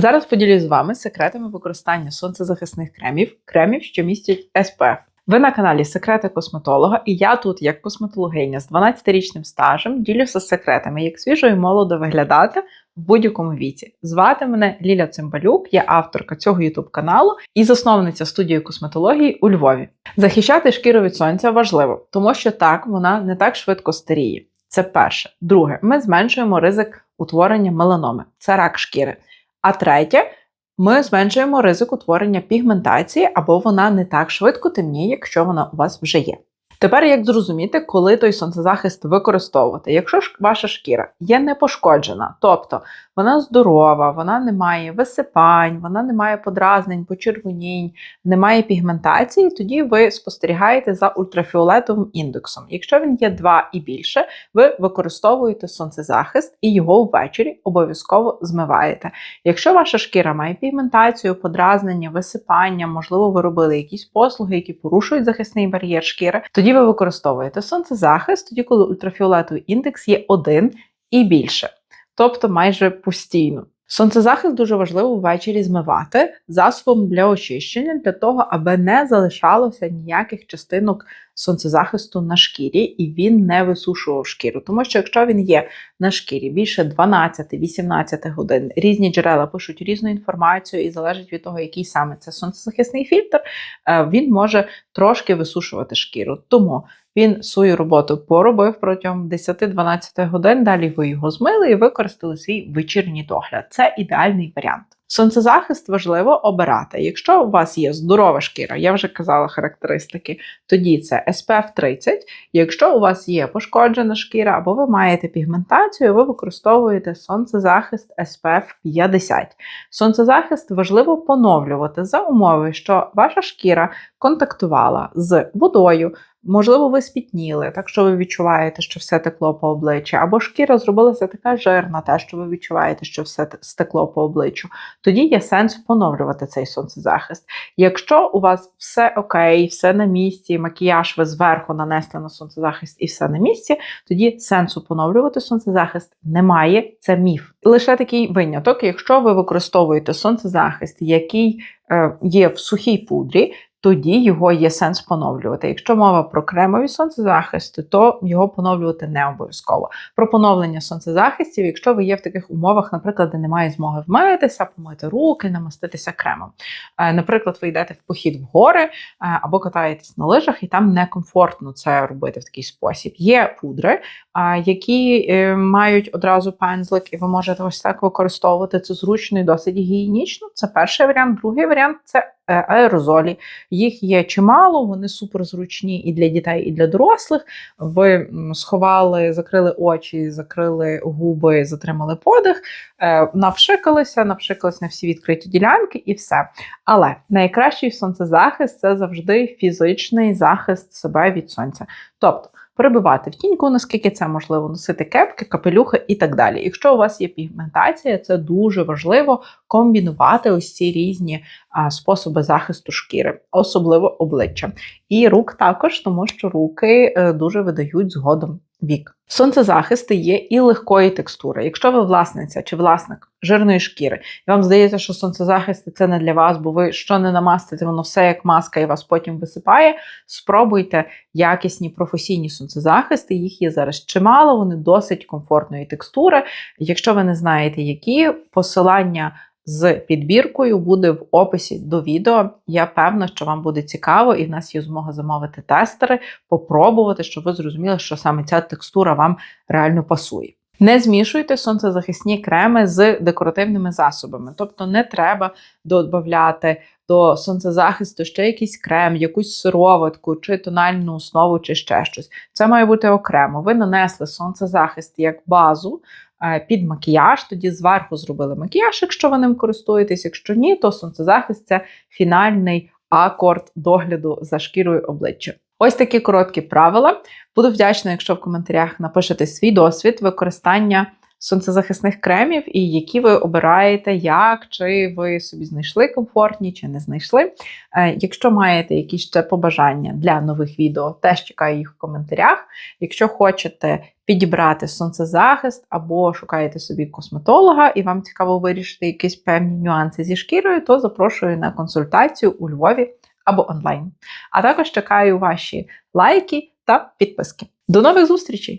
Зараз поділюсь з вами секретами використання сонцезахисних кремів, кремів, що містять SPF. Ви на каналі Секрети косметолога, і я тут, як косметологиня з 12-річним стажем, ділюся секретами, як свіжо і молодо виглядати в будь-якому віці. Звати мене Ліля Цимбалюк, я авторка цього youtube каналу і засновниця студії косметології у Львові. Захищати шкіру від сонця важливо, тому що так вона не так швидко старіє. Це перше. Друге, ми зменшуємо ризик утворення меланоми. Це рак шкіри. А третє, ми зменшуємо ризик утворення пігментації, або вона не так швидко темніє, якщо вона у вас вже є. Тепер як зрозуміти, коли той сонцезахист використовувати? Якщо ж ваша шкіра є непошкоджена, тобто вона здорова, вона не має висипань, вона не має подразнень, почервонінь, не має пігментації, тоді ви спостерігаєте за ультрафіолетовим індексом. Якщо він є 2 і більше, ви використовуєте сонцезахист і його ввечері обов'язково змиваєте. Якщо ваша шкіра має пігментацію, подразнення, висипання, можливо, ви робили якісь послуги, які порушують захисний бар'єр шкіри, тоді ви використовуєте сонцезахист, тоді, коли ультрафіолетовий індекс є 1 і більше, тобто майже постійно. Сонцезахист дуже важливо ввечері змивати засобом для очищення, для того, аби не залишалося ніяких частинок сонцезахисту на шкірі, і він не висушував шкіру. Тому що якщо він є на шкірі більше 12-18 годин, різні джерела пишуть різну інформацію, і залежить від того, який саме це сонцезахисний фільтр, е, він може трошки висушувати шкіру. Тому він свою роботу поробив протягом 10-12 годин. Далі ви його змили і використали свій вечірній догляд. Це ідеальний варіант. Сонцезахист важливо обирати. Якщо у вас є здорова шкіра, я вже казала характеристики, тоді це SPF 30. Якщо у вас є пошкоджена шкіра або ви маєте пігментацію, ви використовуєте сонцезахист SPF 50. Сонцезахист важливо поновлювати за умови, що ваша шкіра контактувала з водою. Можливо, ви спітніли, так що ви відчуваєте, що все текло по обличчю, або шкіра зробилася така жирна, те, що ви відчуваєте, що все стекло по обличчю. Тоді є сенс поновлювати цей сонцезахист. Якщо у вас все окей, все на місці, макіяж ви зверху нанесли на сонцезахист і все на місці, тоді сенсу поновлювати сонцезахист немає. Це міф. Лише такий виняток, якщо ви використовуєте сонцезахист, який е, є в сухій пудрі тоді його є сенс поновлювати. Якщо мова про кремові сонцезахисти, то його поновлювати не обов'язково. Про поновлення сонцезахистів, якщо ви є в таких умовах, наприклад, де немає змоги вмитися, помити руки, намаститися кремом. Е, наприклад, ви йдете в похід в гори е, або катаєтесь на лижах, і там некомфортно це робити в такий спосіб. Є пудри, які мають одразу пензлик, і ви можете ось так використовувати це зручно і досить гігієнічно. Це перший варіант. Другий варіант це Е, аерозолі. Їх є чимало, вони суперзручні і для дітей, і для дорослих. Ви сховали, закрили очі, закрили губи, затримали подих, е, навшикалися, навшикалися на всі відкриті ділянки і все. Але найкращий сонцезахист це завжди фізичний захист себе від сонця. Тобто, перебивати в тіньку, наскільки це можливо, носити кепки, капелюхи і так далі. Якщо у вас є пігментація, це дуже важливо комбінувати ось ці різні а, способи захисту шкіри, особливо обличчя. І рук також, тому що руки е, дуже видають згодом вік. Сонцезахисти є і легкої текстури. Якщо ви власниця чи власник жирної шкіри, і вам здається, що сонцезахисти це не для вас, бо ви що не намастите, воно все як маска і вас потім висипає. Спробуйте якісні професійні сонцезахисти, їх є зараз чимало, вони досить комфортної текстури. Якщо ви не знаєте, які посилання з підбіркою буде в описі до відео. Я певна, що вам буде цікаво, і в нас є змога замовити тестери, попробувати, щоб ви зрозуміли, що саме ця текстура вам реально пасує. Не змішуйте сонцезахисні креми з декоративними засобами, тобто не треба додати до сонцезахисту ще якийсь крем, якусь сироватку, чи тональну основу, чи ще щось. Це має бути окремо. Ви нанесли сонцезахист як базу, під макіяж, тоді зверху зробили макіяж, якщо ви ним користуєтесь. Якщо ні, то сонцезахист це фінальний акорд догляду за шкірою обличчя. Ось такі короткі правила. Буду вдячна, якщо в коментарях напишете свій досвід використання сонцезахисних кремів і які ви обираєте, як чи ви собі знайшли комфортні, чи не знайшли. Е, Якщо маєте якісь ще побажання для нових відео, теж чекаю їх в коментарях. Якщо хочете підібрати сонцезахист або шукаєте собі косметолога, і вам цікаво вирішити якісь певні нюанси зі шкірою, то запрошую на консультацію у Львові або онлайн. А також чекаю ваші лайки та підписки. До нових зустрічей!